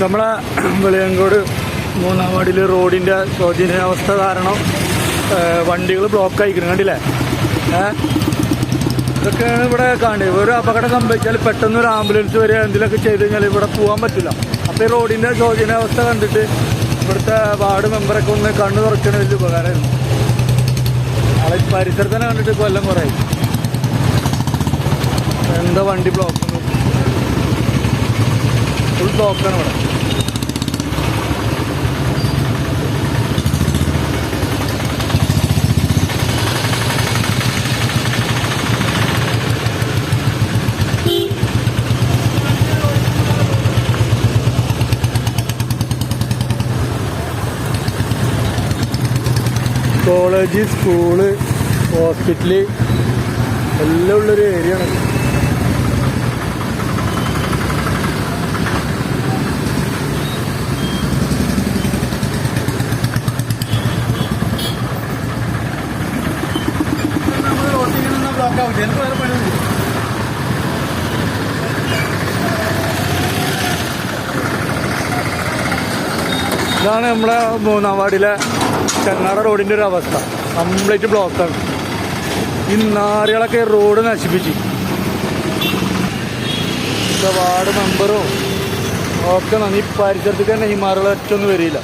നമ്മളെ വെളിയങ്കോട് മൂന്നാം വാർഡിൽ റോഡിന്റെ ശോചനീയാവസ്ഥ കാരണം വണ്ടികൾ ബ്ലോക്ക് ആയിക്കണം. കണ്ടില്ലേ? ഇതൊക്കെയാണ് ഇവിടെ കാണുന്നത്. ഒരു അപകടം സംഭവിച്ചാൽ പെട്ടെന്ന് ഒരു ആംബുലൻസ് വരെ എന്തെങ്കിലുമൊക്കെ ചെയ്ത് കഴിഞ്ഞാൽ ഇവിടെ പോകാൻ പറ്റില്ല. അപ്പോൾ ഈ റോഡിന്റെ ശോചനീയാവസ്ഥ കണ്ടിട്ട് ഇവിടുത്തെ വാർഡ് മെമ്പറൊക്കെ ഒന്ന് കണ്ണു തുറക്കണ വലിയ ഉപകാരമായിരുന്നു. ആളെ പരിസരത്തന്നെ പരിസരത്ത് തന്നെ കണ്ടിട്ട് കൊല്ലം കുറേ എന്താ വണ്ടി ബ്ലോക്ക് ഫുൾ ബ്ലോക്കാണ് ഇവിടെ. കോളേജ് സ്കൂൾ ഹോസ്പിറ്റൽ എല്ലാം ഉള്ളൊരു ഏരിയ ആണ്. ഇതാണ് നമ്മുടെ മൂന്നാം വാർഡിലെ ചെങ്ങാറ റോഡിന്റെ ഒരു അവസ്ഥ. കംപ്ലീറ്റ് ബ്ലോക്കാണ്. ഈ നാറികളൊക്കെ റോഡ് നശിപ്പിച്ച്. വാർഡ് മെമ്പറും ഒക്കെ നന്ദി പരിസരത്തേക്ക് തന്നെ ഈ മാറുകൾ ഒറ്റൊന്നും വരില്ല.